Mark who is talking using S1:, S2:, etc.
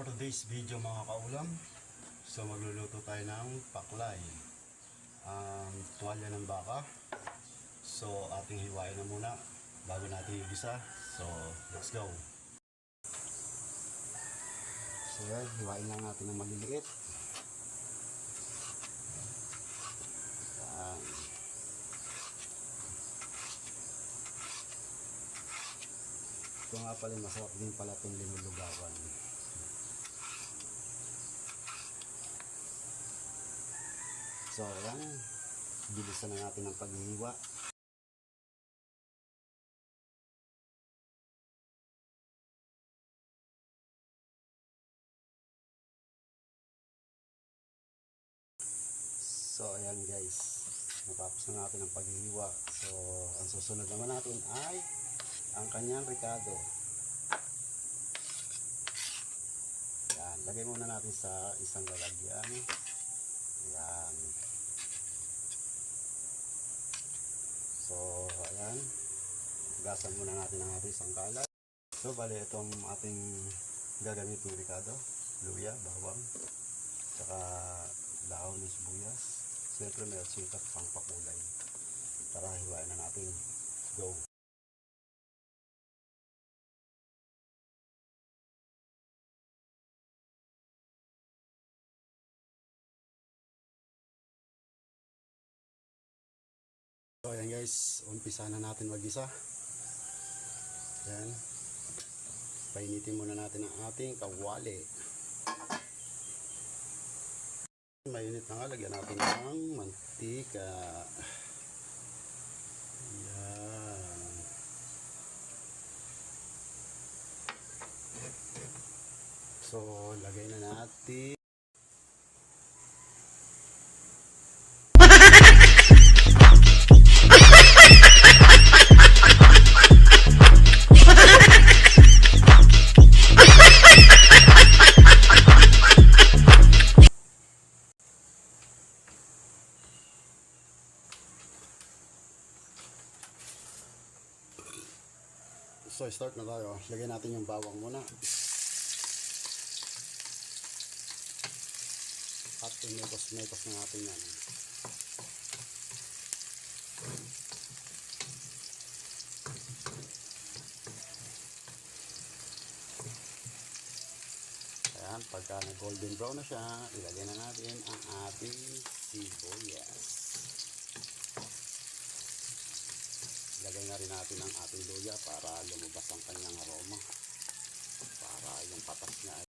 S1: For today's video mga kaulam, so magluluto tayo ng paklay. Um, tuwalya ng baka. So ating hiwain na muna bago natin igisa. So let's go. So yan, hiwain lang natin ng maliliit. Yan. Ito nga pala masarap din pala itong linulugawan. So, ayan. Bilisan na natin ang paghihiwa. So, ayan guys. Natapos na natin ang paghihiwa. So, ang susunod naman natin ay ang kanyang ricado. Yan. Lagay muna natin sa isang lalagyan. Yan. So, ayan. Gasan muna natin ang ating sangkalan. So, bali itong ating gagamitin ricado. Luya, bawang, saka dahon ng sibuyas. Siyempre may sikat pang pakulay. Tara, hiwain na natin. So ayan guys, umpisa na natin mag-isa. Ayan. Painitin muna natin ang ating kawali. Mainit na nga, lagyan natin ng mantika. Ayan. So, lagay na natin. So, start na tayo. Lagyan natin yung bawang muna. At inekos-mekos na natin yan. Ayan, pagka na golden brown na siya, ilagay na natin ang ating sibuyas. Ilagay na rin natin ang ating luya para lumabas ang kanyang aroma. Para yung patas ay